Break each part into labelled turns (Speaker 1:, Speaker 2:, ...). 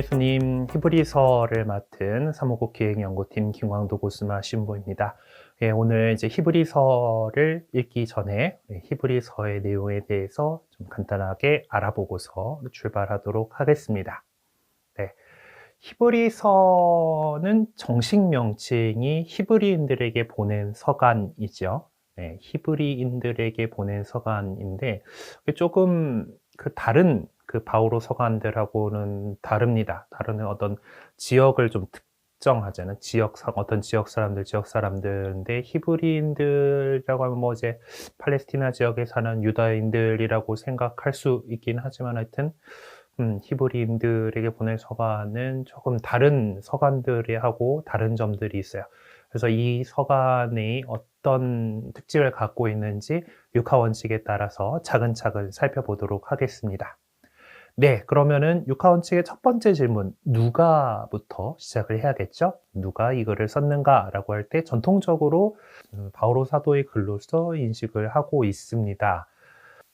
Speaker 1: 예수님 히브리서를 맡은 사무국 기획연구팀 김광도 고스마 신부입니다. 예, 오늘 이제 히브리서를 읽기 전에 히브리서의 내용에 대해서 좀 간단하게 알아보고서 출발하도록 하겠습니다. 네. 히브리서는 정식 명칭이 히브리인들에게 보낸 서간이죠. 네, 히브리인들에게 보낸 서간인데 조금 그 다른 그 바오로 서간들하고는 다릅니다. 다른 어떤 지역을 좀 특정하자는 지역 어떤 지역 사람들 지역 사람들인데 히브리인들이라고 하면 뭐 이제 팔레스티나 지역에 사는 유다인들이라고 생각할 수 있긴 하지만 하여튼 음, 히브리인들에게 보낸 서간은 조금 다른 서간들이 하고 다른 점들이 있어요. 그래서 이 서간이 어떤 특징을 갖고 있는지 육하 원칙에 따라서 차근차근 살펴보도록 하겠습니다. 네, 그러면은 육하 원칙의 첫 번째 질문, 누가부터 시작을 해야겠죠? 누가 이거를 썼는가라고 할 때 전통적으로 바오로 사도의 글로서 인식을 하고 있습니다.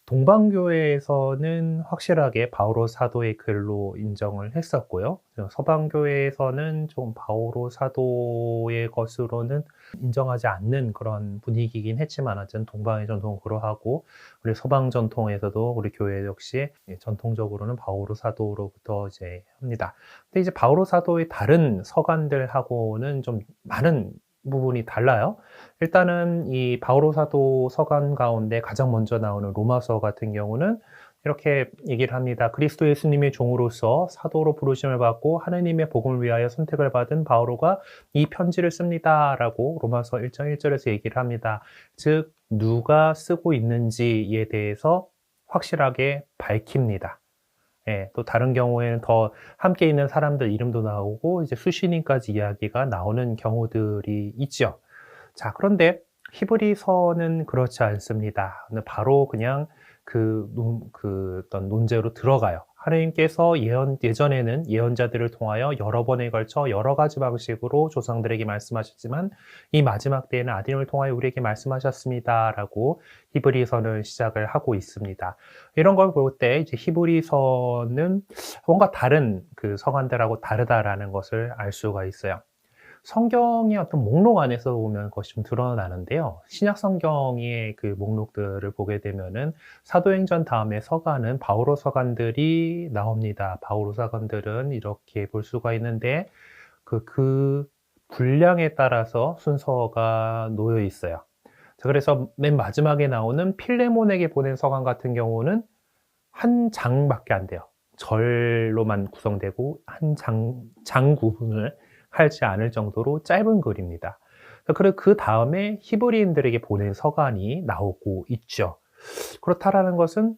Speaker 1: 동방교회에서는 확실하게 바오로 사도의 글로 인정을 했었고요. 서방교회에서는 좀 바오로 사도의 것으로는 인정하지 않는 그런 분위기이긴 했지만 어쨌든 동방의 전통은 그러하고 우리 서방 전통에서도 우리 교회 역시 전통적으로는 바오로 사도로부터 이제 합니다. 근데 이제 바오로 사도의 다른 서간들하고는 좀 많은 부분이 달라요. 일단은 이 바오로 사도 서간 가운데 가장 먼저 나오는 로마서 같은 경우는 이렇게 얘기를 합니다. 그리스도 예수님의 종으로서 사도로 부르심을 받고 하느님의 복음을 위하여 선택을 받은 바오로가 이 편지를 씁니다라고 로마서 1장 1절에서 얘기를 합니다. 즉 누가 쓰고 있는지에 대해서 확실하게 밝힙니다. 예, 또 다른 경우에는 더 함께 있는 사람들 이름도 나오고 이제 수신인까지 이야기가 나오는 경우들이 있죠. 자, 그런데 히브리서는 그렇지 않습니다. 바로 그냥 그, 논, 그 어떤 논제로 들어가요. 하나님께서 예언, 예전에는 예언자들을 통하여 여러 번에 걸쳐 여러 가지 방식으로 조상들에게 말씀하셨지만 이 마지막 때에는 아들을 통하여 우리에게 말씀하셨습니다. 라고 히브리서는 시작을 하고 있습니다. 이런 걸 볼 때 이제 히브리서는 뭔가 다른 그 서간들하고 다르다라는 것을 알 수가 있어요. 성경의 어떤 목록 안에서 보면 그것이 좀 드러나는데요. 신약 성경의 그 목록들을 보게 되면은 사도행전 다음에 서간은 바오로 서간들이 나옵니다. 바오로 서간들은 이렇게 볼 수가 있는데 그, 그 분량에 따라서 순서가 놓여 있어요. 자, 그래서 맨 마지막에 나오는 필레몬에게 보낸 서간 같은 경우는 한 장밖에 안 돼요. 절로만 구성되고 한 장, 장 구분을 하지 않을 정도로 짧은 글입니다. 그리고 그 다음에 히브리인들에게 보낸 서간이 나오고 있죠. 그렇다라는 것은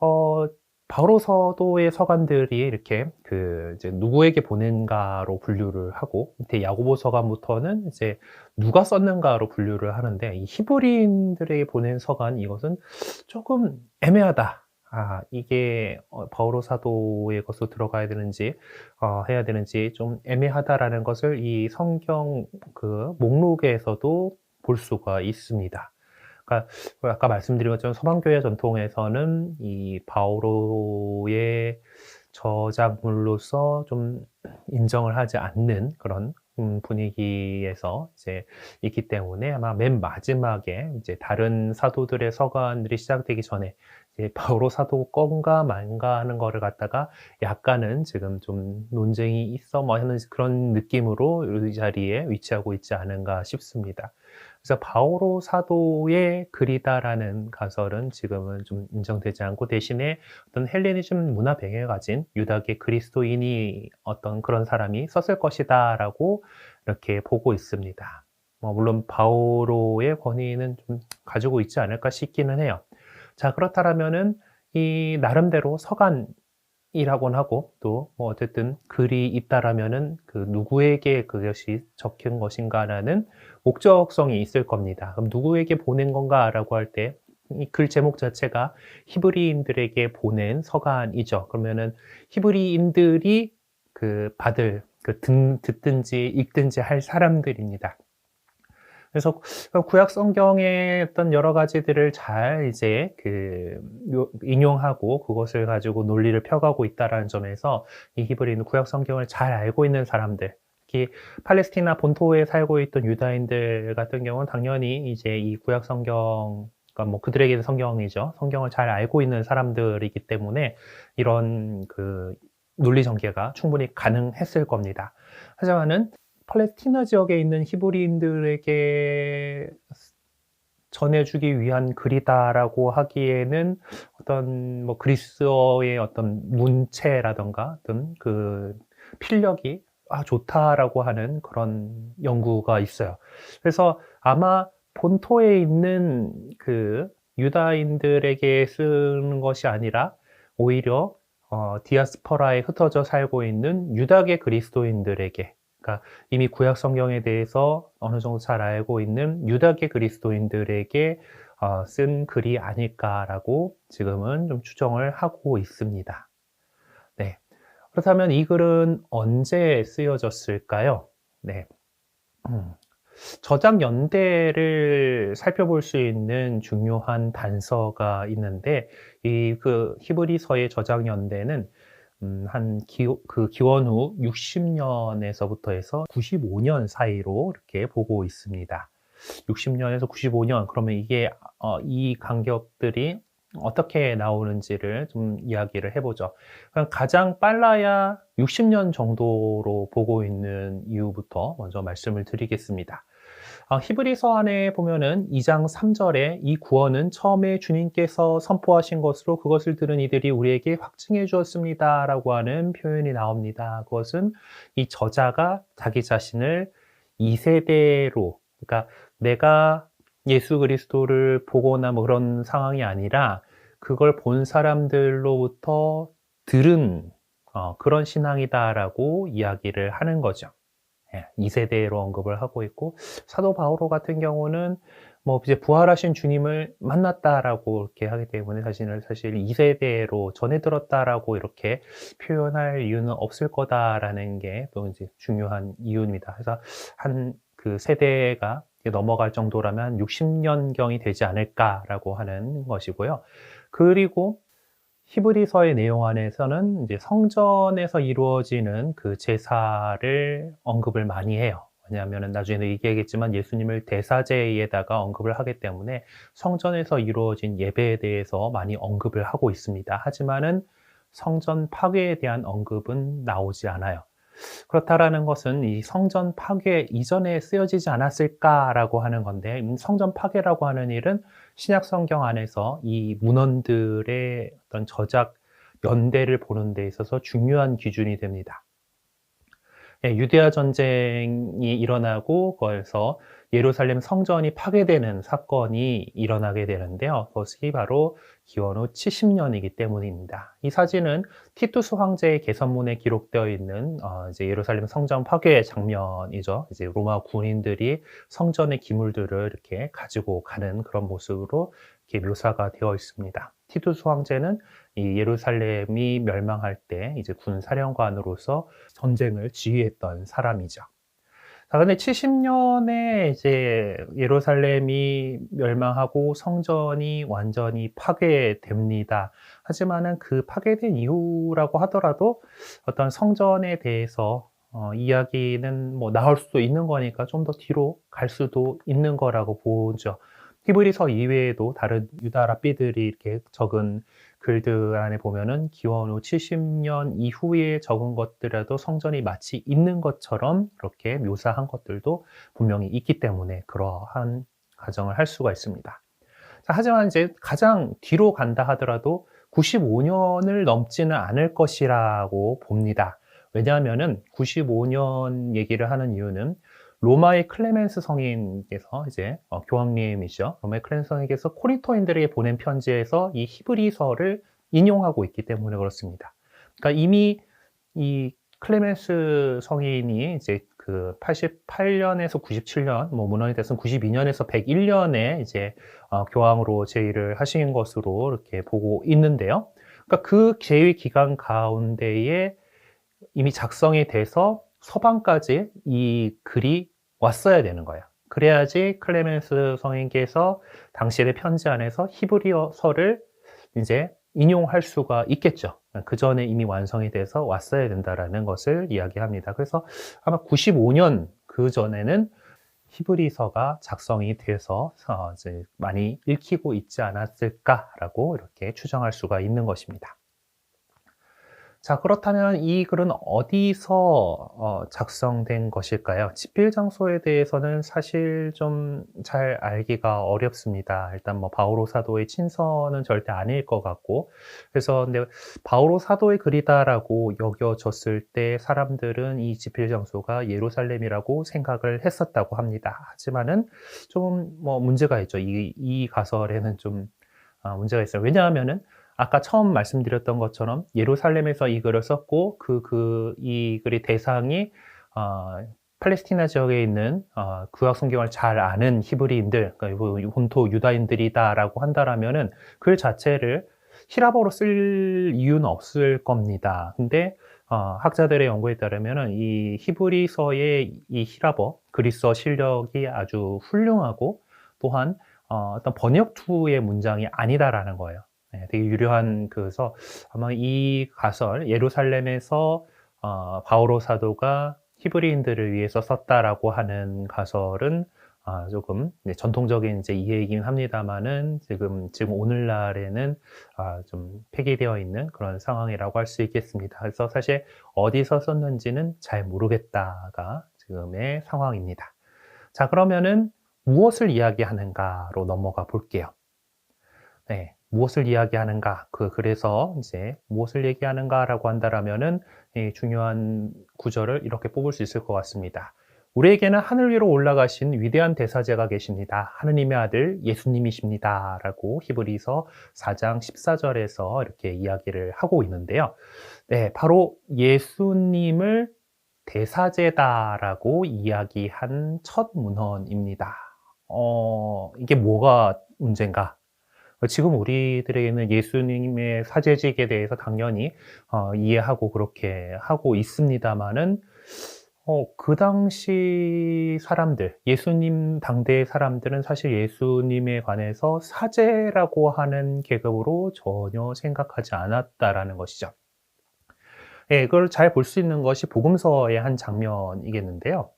Speaker 1: 어, 바로 서도의 서간들이 이렇게 그 이제 누구에게 보낸가로 분류를 하고 밑에 야고보 서간부터는 이제 누가 썼는가로 분류를 하는데 이 히브리인들에게 보낸 서간 이것은 조금 애매하다. 아, 이게 어, 바오로 사도의 것으로 들어가야 되는지 어, 해야 되는지 좀 애매하다라는 것을 이 성경 그 목록에서도 볼 수가 있습니다. 그러니까 아까 말씀드린 것처럼 서방교회 전통에서는 이 바오로의 저작물로서 좀 인정을 하지 않는 그런 음, 분위기에서 이제 있기 때문에 아마 맨 마지막에 이제 다른 사도들의 서간들이 시작되기 전에 바오로 사도 건가 만가 하는 거를 갖다가 약간은 지금 좀 논쟁이 있어 뭐 하는 그런 느낌으로 이 자리에 위치하고 있지 않은가 싶습니다. 그래서 바오로 사도의 글이다라는 가설은 지금은 좀 인정되지 않고 대신에 어떤 헬레니즘 문화 배경을 가진 유다계 그리스도인이 어떤 그런 사람이 썼을 것이다라고 이렇게 보고 있습니다. 뭐 물론 바오로의 권위는 좀 가지고 있지 않을까 싶기는 해요. 자, 그렇다면은 이 나름대로 서간이라고는 하고 또 뭐 어쨌든 글이 있다라면은 그 누구에게 그것이 적힌 것인가라는 목적성이 있을 겁니다. 그럼 누구에게 보낸 건가라고 할 때 이 글 제목 자체가 히브리인들에게 보낸 서간이죠. 그러면은 히브리인들이 그 받을 그 듣, 듣든지 읽든지 할 사람들입니다. 그래서 구약 성경의 어떤 여러 가지들을 잘 이제 그 요- 인용하고 그것을 가지고 논리를 펴가고 있다라는 점에서 이 히브리는 구약 성경을 잘 알고 있는 사람들, 특히 팔레스티나 본토에 살고 있던 유다인들 같은 경우는 당연히 이제 이 구약 성경 그러니까 뭐 그들에게는 성경이죠. 성경을 잘 알고 있는 사람들이기 때문에 이런 그 논리 전개가 충분히 가능했을 겁니다. 하지만은 팔레스티나 지역에 있는 히브리인들에게 전해주기 위한 글이다라고 하기에는 어떤 뭐 그리스어의 어떤 문체라던가 어떤 그 필력이 아, 좋다라고 하는 그런 연구가 있어요. 그래서 아마 본토에 있는 그 유다인들에게 쓰는 것이 아니라 오히려 어, 디아스포라에 흩어져 살고 있는 유다계 그리스도인들에게 그러니까 이미 구약 성경에 대해서 어느 정도 잘 알고 있는 유다계 그리스도인들에게 어, 쓴 글이 아닐까라고 지금은 좀 추정을 하고 있습니다. 네. 그렇다면 이 글은 언제 쓰여졌을까요? 네. 음. 저작 연대를 살펴볼 수 있는 중요한 단서가 있는데 이 그 히브리서의 저작 연대는 음, 한 기, 그 기원 후 60년에서부터 해서 95년 사이로 이렇게 보고 있습니다. 60년에서 95년 그러면 이게 어, 이 간격들이 어떻게 나오는지를 좀 이야기를 해보죠. 가장 빨라야 60년 정도로 보고 있는 이유부터 먼저 말씀을 드리겠습니다. 아, 히브리서 안에 보면은 2장 3절에 이 구원은 처음에 주님께서 선포하신 것으로 그것을 들은 이들이 우리에게 확증해 주었습니다. 라고 하는 표현이 나옵니다. 그것은 이 저자가 자기 자신을 2세대로, 그러니까 내가 예수 그리스도를 보거나 뭐 그런 상황이 아니라 그걸 본 사람들로부터 들은 어, 그런 신앙이다라고 이야기를 하는 거죠. 예, 2세대로 언급을 하고 있고 사도 바오로 같은 경우는 뭐 이제 부활하신 주님을 만났다라고 이렇게 하기 때문에 자신을 사실 2세대로 전해 들었다라고 이렇게 표현할 이유는 없을 거다라는 게 또 이제 중요한 이유입니다. 그래서 한 그 세대가 넘어갈 정도라면 60년경이 되지 않을까라고 하는 것이고요. 그리고 히브리서의 내용 안에서는 이제 성전에서 이루어지는 그 제사를 언급을 많이 해요. 왜냐하면 나중에 얘기하겠지만 예수님을 대사제에다가 언급을 하기 때문에 성전에서 이루어진 예배에 대해서 많이 언급을 하고 있습니다. 하지만은 성전 파괴에 대한 언급은 나오지 않아요. 그렇다라는 것은 이 성전 파괴 이전에 쓰여지지 않았을까라고 하는 건데 음, 성전 파괴라고 하는 일은 신약 성경 안에서 이 문헌들의 어떤 저작 연대를 보는 데 있어서 중요한 기준이 됩니다. 예, 유대아 전쟁이 일어나고 거기서 예루살렘 성전이 파괴되는 사건이 일어나게 되는데요. 그것이 바로 기원 후 70년이기 때문입니다. 이 사진은 티투스 황제의 개선문에 기록되어 있는 어, 이제 예루살렘 성전 파괴 장면이죠. 이제 로마 군인들이 성전의 기물들을 이렇게 가지고 가는 그런 모습으로 이렇게 묘사가 되어 있습니다. 티투스 황제는 이 예루살렘이 멸망할 때 이제 군 사령관으로서 전쟁을 지휘했던 사람이죠. 자, 근데 70년에 이제 예루살렘이 멸망하고 성전이 완전히 파괴됩니다. 하지만은 그 파괴된 이후라고 하더라도 어떤 성전에 대해서 어, 이야기는 뭐 나올 수도 있는 거니까 좀 더 뒤로 갈 수도 있는 거라고 보죠. 히브리서 이외에도 다른 유다 랍비들이 이렇게 적은 글들 안에 보면은 기원 후 70년 이후에 적은 것들에도 성전이 마치 있는 것처럼 이렇게 묘사한 것들도 분명히 있기 때문에 그러한 가정을 할 수가 있습니다. 자, 하지만 이제 가장 뒤로 간다 하더라도 95년을 넘지는 않을 것이라고 봅니다. 왜냐하면은 95년 얘기를 하는 이유는 로마의 클레멘스 성인께서 이제 어, 교황님이죠. 로마의 클레멘스 성인께서 코린토인들에게 보낸 편지에서 이 히브리서를 인용하고 있기 때문에 그렇습니다. 그러니까 이미 이 클레멘스 성인이 이제 그 88년에서 97년, 뭐 문헌이 됐으면 92년에서 101년에 이제 어, 교황으로 제의를 하신 것으로 이렇게 보고 있는데요. 그러니까 그 제의 기간 가운데에 이미 작성이 돼서 서방까지 이 글이 왔어야 되는 거예요. 그래야지 클레멘스 성인께서 당시의 편지 안에서 히브리어서를 이제 인용할 수가 있겠죠. 그 전에 이미 완성이 돼서 왔어야 된다라는 것을 이야기합니다. 그래서 아마 95년 그 전에는 히브리서가 작성이 돼서 어, 많이 읽히고 있지 않았을까라고 이렇게 추정할 수가 있는 것입니다. 자, 그렇다면 이 글은 어디서 어, 작성된 것일까요? 집필 장소에 대해서는 사실 좀 잘 알기가 어렵습니다. 일단 뭐 바오로 사도의 친서는 절대 아닐 것 같고, 그래서 근데 바오로 사도의 글이다라고 여겨졌을 때 사람들은 이 집필 장소가 예루살렘이라고 생각을 했었다고 합니다. 하지만은 좀 뭐 문제가 있죠. 이, 이 가설에는 좀 아, 문제가 있어요. 왜냐하면은 아까 처음 말씀드렸던 것처럼 예루살렘에서 이 글을 썼고 그 그 이 글의 대상이 어, 팔레스티나 지역에 있는 어, 구약 성경을 잘 아는 히브리인들, 그러니까 본토 유다인들이다라고 한다라면은 글 자체를 히라버로 쓸 이유는 없을 겁니다. 근데 어, 학자들의 연구에 따르면은 이 히브리서의 이 히라버 그리스어 실력이 아주 훌륭하고 또한 어, 어떤 번역 투의 문장이 아니다라는 거예요. 네, 되게 유려한 그래서 아마 이 가설 예루살렘에서 어, 바오로 사도가 히브리인들을 위해서 썼다라고 하는 가설은 아, 조금 전통적인 이제 이해이긴 합니다만은 지금 지금 오늘날에는 아, 좀 폐기되어 있는 그런 상황이라고 할 수 있겠습니다. 그래서 사실 어디서 썼는지는 잘 모르겠다가 지금의 상황입니다. 자 그러면은 무엇을 이야기하는가로 넘어가 볼게요. 네, 무엇을 이야기하는가? 그 그래서 이제 무엇을 얘기하는가라고 한다라면은 이 중요한 구절을 이렇게 뽑을 수 있을 것 같습니다. 우리에게는 하늘 위로 올라가신 위대한 대사제가 계십니다. 하느님의 아들 예수님이십니다. 라고 히브리서 4장 14절에서 이렇게 이야기를 하고 있는데요. 네, 바로 예수님을 대사제다라고 이야기한 첫 문헌입니다. 어, 이게 뭐가 문제인가? 지금 우리들에게는 예수님의 사제직에 대해서 당연히 어, 이해하고 그렇게 하고 있습니다만은 어, 그 당시 사람들, 예수님 당대의 사람들은 사실 예수님에 관해서 사제라고 하는 계급으로 전혀 생각하지 않았다라는 것이죠. 예, 그걸 잘 볼 수 있는 것이 복음서의 한 장면이겠는데요.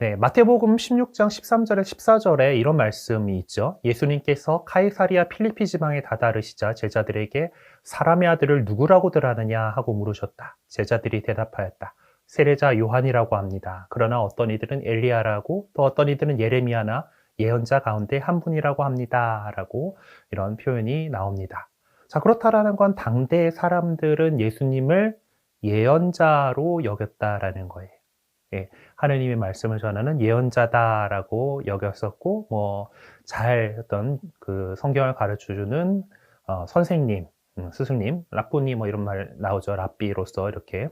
Speaker 1: 네, 마태복음 16장 13절에 14절에 이런 말씀이 있죠. 예수님께서 카이사리아 필리피 지방에 다다르시자 제자들에게 사람의 아들을 누구라고들 하느냐 하고 물으셨다. 제자들이 대답하였다. 세례자 요한이라고 합니다. 그러나 어떤 이들은 엘리야라고 또 어떤 이들은 예레미야나 예언자 가운데 한 분이라고 합니다. 라고 이런 표현이 나옵니다. 자, 그렇다라는 건 당대 사람들은 예수님을 예언자로 여겼다라는 거예요. 예, 하느님의 말씀을 전하는 예언자다라고 여겼었고, 뭐, 잘 어떤 그 성경을 가르쳐 주는 어, 선생님, 음, 스승님, 라쁘님 뭐 이런 말 나오죠. 랍비로서 이렇게.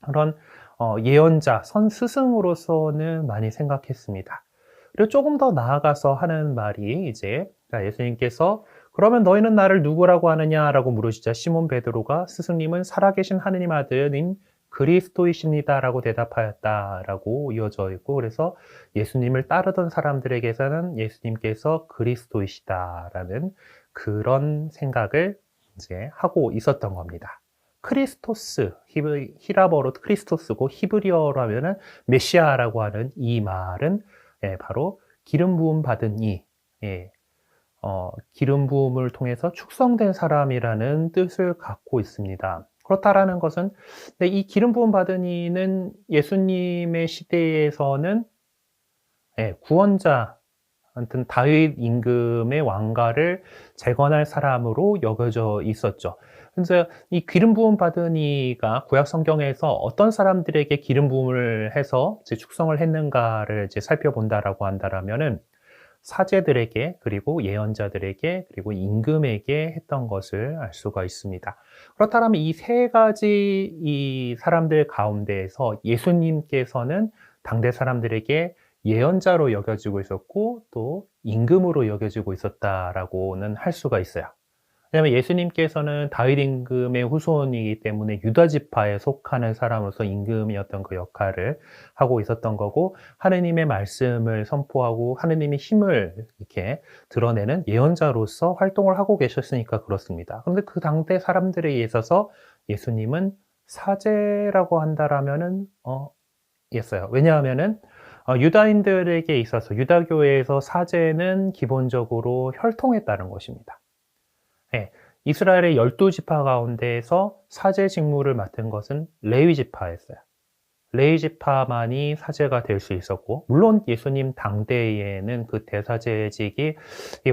Speaker 1: 그런 어, 예언자, 선 스승으로서는 많이 생각했습니다. 그리고 조금 더 나아가서 하는 말이 이제 예수님께서 그러면 너희는 나를 누구라고 하느냐라고 물으시자 시몬 베드로가 스승님은 살아계신 하느님 아들인 그리스도이십니다라고 대답하였다라고 이어져 있고 그래서 예수님을 따르던 사람들에게서는 예수님께서 그리스도이시다라는 그런 생각을 이제 하고 있었던 겁니다. 크리스토스, 히라버로 크리스토스고 히브리어로 하면은 메시아라고 하는 이 말은 예, 바로 기름 부음 받은 이, 예, 어, 기름 부음을 통해서 축성된 사람이라는 뜻을 갖고 있습니다. 그렇다라는 것은 이 기름 부음 받은 이는 예수님의 시대에서는 예, 구원자, 아무튼 다윗 임금의 왕가를 재건할 사람으로 여겨져 있었죠. 그래서 이 기름 부음 받은 이가 구약 성경에서 어떤 사람들에게 기름 부음을 해서 축성을 했는가를 이제 살펴본다라고 한다라면은 사제들에게 그리고 예언자들에게 그리고 임금에게 했던 것을 알 수가 있습니다. 그렇다면 이 세 가지 이 사람들 가운데에서 예수님께서는 당대 사람들에게 예언자로 여겨지고 있었고 또 임금으로 여겨지고 있었다라고는 할 수가 있어요. 왜냐하면 예수님께서는 다윗 임금의 후손이기 때문에 유다 지파에 속하는 사람으로서 임금이었던 그 역할을 하고 있었던 거고 하느님의 말씀을 선포하고 하느님의 힘을 이렇게 드러내는 예언자로서 활동을 하고 계셨으니까 그렇습니다. 그런데 그 당대 사람들에 있어서 예수님은 사제라고 한다라면은 어 였어요. 왜냐하면은 어, 유다인들에게 있어서 유다교회에서 사제는 기본적으로 혈통에 따른 것입니다. 네, 이스라엘의 열두 지파 가운데에서 사제 직무를 맡은 것은 레위 지파였어요. 레위 지파만이 사제가 될 수 있었고, 물론 예수님 당대에는 그 대사제직이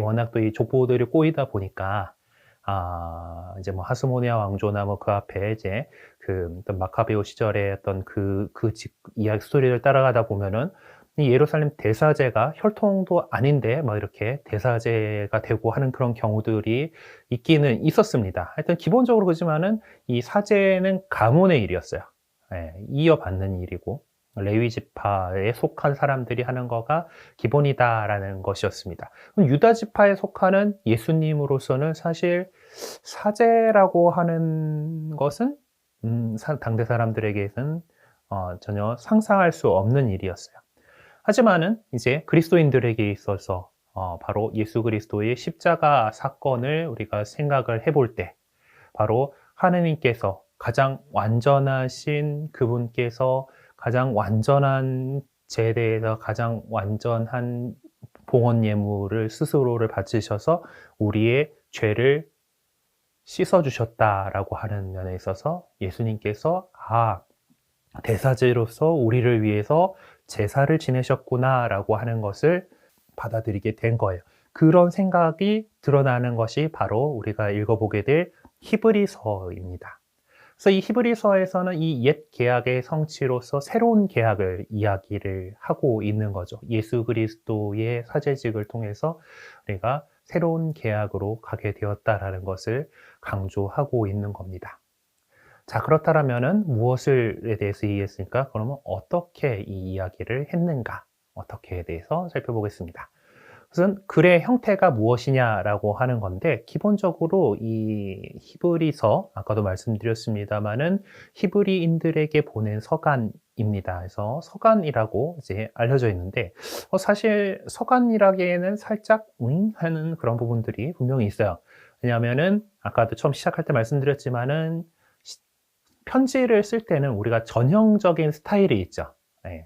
Speaker 1: 워낙 또 이 족보들이 꼬이다 보니까 아, 이제 뭐 하스모니아 왕조나 뭐 그 앞에 이제 그 마카베오 시절의 어떤 그, 그 직, 이야기 스토리를 따라가다 보면은 이 예루살렘 대사제가 혈통도 아닌데 뭐 이렇게 대사제가 되고 하는 그런 경우들이 있기는 있었습니다. 하여튼 기본적으로 그지만은 이 사제는 가문의 일이었어요. 예, 이어받는 일이고 레위 지파에 속한 사람들이 하는 거가 기본이다라는 것이었습니다. 유다 지파에 속하는 예수님으로서는 사실 사제라고 하는 것은 음, 당대 사람들에게는 어, 전혀 상상할 수 없는 일이었어요. 하지만은 이제 그리스도인들에게 있어서 어, 바로 예수 그리스도의 십자가 사건을 우리가 생각을 해볼 때 바로 하느님께서 가장 완전하신 그분께서 가장 완전한 제대에서 가장 완전한 봉헌 예물을 스스로를 바치셔서 우리의 죄를 씻어 주셨다라고 하는 면에 있어서 예수님께서 아 대사제로서 우리를 위해서 제사를 지내셨구나라고 하는 것을 받아들이게 된 거예요. 그런 생각이 드러나는 것이 바로 우리가 읽어보게 될 히브리서입니다. 그래서 이 히브리서에서는 이 옛 계약의 성취로서 새로운 계약을 이야기를 하고 있는 거죠. 예수 그리스도의 사제직을 통해서 우리가 새로운 계약으로 가게 되었다라는 것을 강조하고 있는 겁니다. 자, 그렇다면은 무엇을에 대해서 얘기했으니까 그러면 어떻게 이 이야기를 했는가? 어떻게에 대해서 살펴보겠습니다. 우선 글의 형태가 무엇이냐라고 하는 건데 기본적으로 이 히브리서 아까도 말씀드렸습니다만은 히브리인들에게 보낸 서간입니다. 그래서 서간이라고 이제 알려져 있는데 어, 사실 서간이라기에는 살짝 응 하는 그런 부분들이 분명히 있어요. 왜냐하면은 아까도 처음 시작할 때 말씀드렸지만은 편지를 쓸 때는 우리가 전형적인 스타일이 있죠. 네.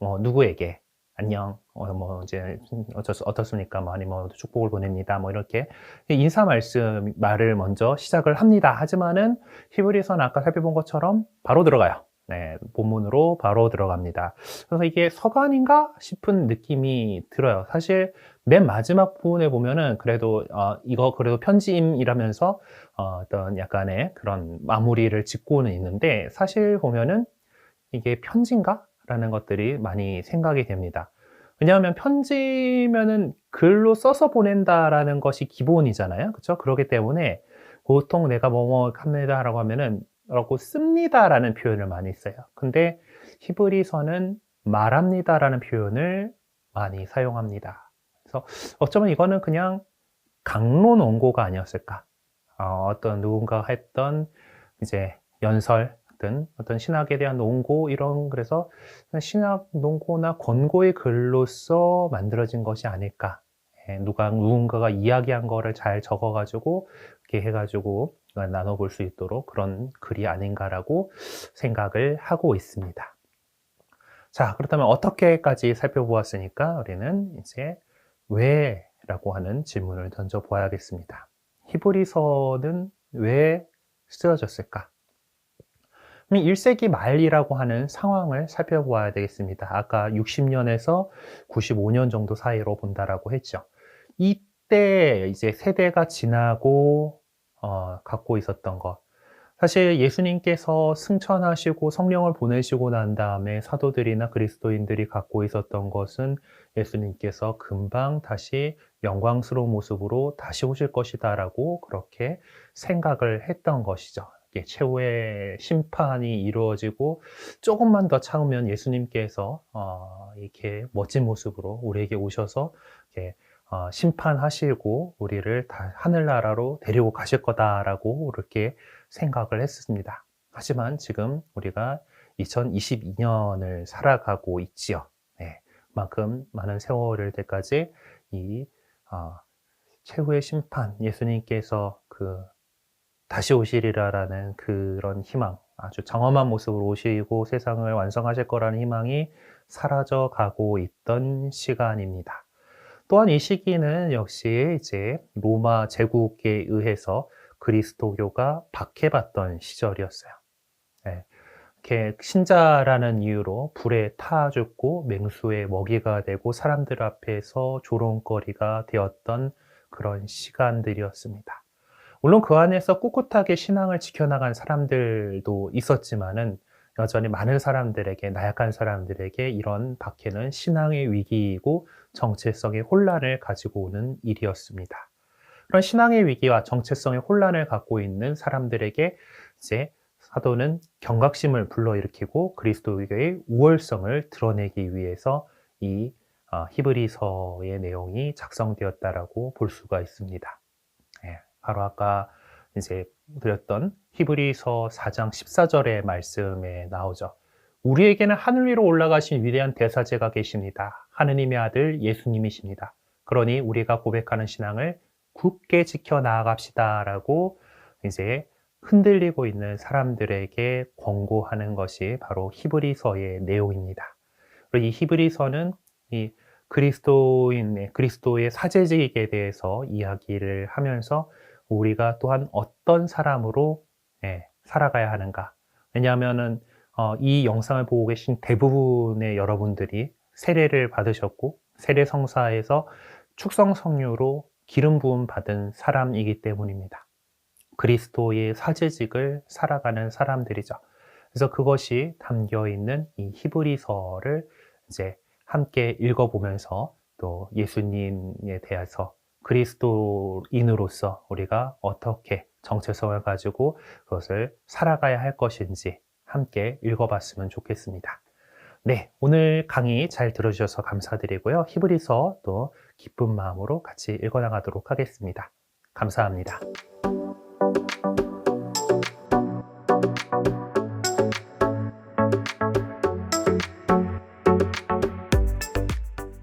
Speaker 1: 뭐 누구에게 안녕, 어, 뭐, 이제, 어쩌, 어떻습니까? 뭐, 아니, 뭐, 축복을 보냅니다. 뭐, 이렇게 인사 말씀, 말을 먼저 시작을 합니다. 하지만은, 히브리서는 아까 살펴본 것처럼 바로 들어가요. 네, 본문으로 바로 들어갑니다. 그래서 이게 서간인가 싶은 느낌이 들어요. 사실, 맨 마지막 부분에 보면은, 그래도, 어, 이거 그래도 편지임이라면서, 어, 어떤 약간의 그런 마무리를 짓고는 있는데, 사실 보면은, 이게 편지인가? 라는 것들이 많이 생각이 됩니다. 왜냐하면 편지면은 글로 써서 보낸다라는 것이 기본이잖아요. 그렇죠? 그렇기 때문에 보통 내가 뭐뭐 합니다라고 하면은 라고 씁니다라는 표현을 많이 써요. 근데 히브리서는 말합니다라는 표현을 많이 사용합니다. 그래서 어쩌면 이거는 그냥 강론 원고가 아니었을까? 어, 어떤 누군가 했던 이제 연설 든 어떤 신학에 대한 논고 이런 그래서 신학 논고나 권고의 글로서 만들어진 것이 아닐까. 예, 누가 누군가가 이야기한 거를 잘 적어가지고 이렇게 해가지고 나눠볼 수 있도록 그런 글이 아닌가라고 생각을 하고 있습니다. 자, 그렇다면 어떻게까지 살펴보았으니까 우리는 이제 왜 라고 하는 질문을 던져 보아야겠습니다. 히브리서는 왜 쓰여졌을까? 1세기 말이라고 하는 상황을 살펴보아야 되겠습니다. 아까 60년에서 95년 정도 사이로 본다라고 했죠. 이때 이제 세대가 지나고 어, 갖고 있었던 것. 사실 예수님께서 승천하시고 성령을 보내시고 난 다음에 사도들이나 그리스도인들이 갖고 있었던 것은 예수님께서 금방 다시 영광스러운 모습으로 다시 오실 것이다라고 그렇게 생각을 했던 것이죠. 최후의 심판이 이루어지고 조금만 더 참으면 예수님께서 어, 이렇게 멋진 모습으로 우리에게 오셔서 이렇게 어, 심판하시고 우리를 다 하늘나라로 데리고 가실 거다라고 이렇게 생각을 했습니다. 하지만 지금 우리가 2022년을 살아가고 있지요. 네, 그만큼 많은 세월일 때까지 이 어, 최후의 심판 예수님께서 그 다시 오시리라라는 그런 희망, 아주 장엄한 모습으로 오시고 세상을 완성하실 거라는 희망이 사라져 가고 있던 시간입니다. 또한 이 시기는 역시 이제 로마 제국에 의해서 그리스도교가 박해받던 시절이었어요. 네. 신자라는 이유로 불에 타 죽고 맹수의 먹이가 되고 사람들 앞에서 조롱거리가 되었던 그런 시간들이었습니다. 물론 그 안에서 꿋꿋하게 신앙을 지켜나간 사람들도 있었지만은 여전히 많은 사람들에게, 나약한 사람들에게 이런 박해는 신앙의 위기이고 정체성의 혼란을 가지고 오는 일이었습니다. 그런 신앙의 위기와 정체성의 혼란을 갖고 있는 사람들에게 이제 사도는 경각심을 불러일으키고 그리스도의 우월성을 드러내기 위해서 이 어, 히브리서의 내용이 작성되었다라고 볼 수가 있습니다. 예, 바로 아까 이제 드렸던 히브리서 4장 14절의 말씀에 나오죠. 우리에게는 하늘 위로 올라가신 위대한 대사제가 계십니다. 하느님의 아들 예수님이십니다. 그러니 우리가 고백하는 신앙을 굳게 지켜 나아갑시다라고 이제 흔들리고 있는 사람들에게 권고하는 것이 바로 히브리서의 내용입니다. 그리고 이 히브리서는 이 그리스도인의 그리스도의 사제직에 대해서 이야기를 하면서 우리가 또한 어떤 사람으로 예, 살아가야 하는가. 왜냐하면은 어, 이 영상을 보고 계신 대부분의 여러분들이 세례를 받으셨고 세례 성사에서 축성 성류로 기름 부음 받은 사람이기 때문입니다. 그리스도의 사제직을 살아가는 사람들이죠. 그래서 그것이 담겨 있는 이 히브리서를 이제 함께 읽어보면서 또 예수님에 대해서 그리스도인으로서 우리가 어떻게 정체성을 가지고 그것을 살아가야 할 것인지 함께 읽어봤으면 좋겠습니다. 네, 오늘 강의 잘 들어주셔서 감사드리고요. 히브리서 또 기쁜 마음으로 같이 읽어나가도록 하겠습니다. 감사합니다.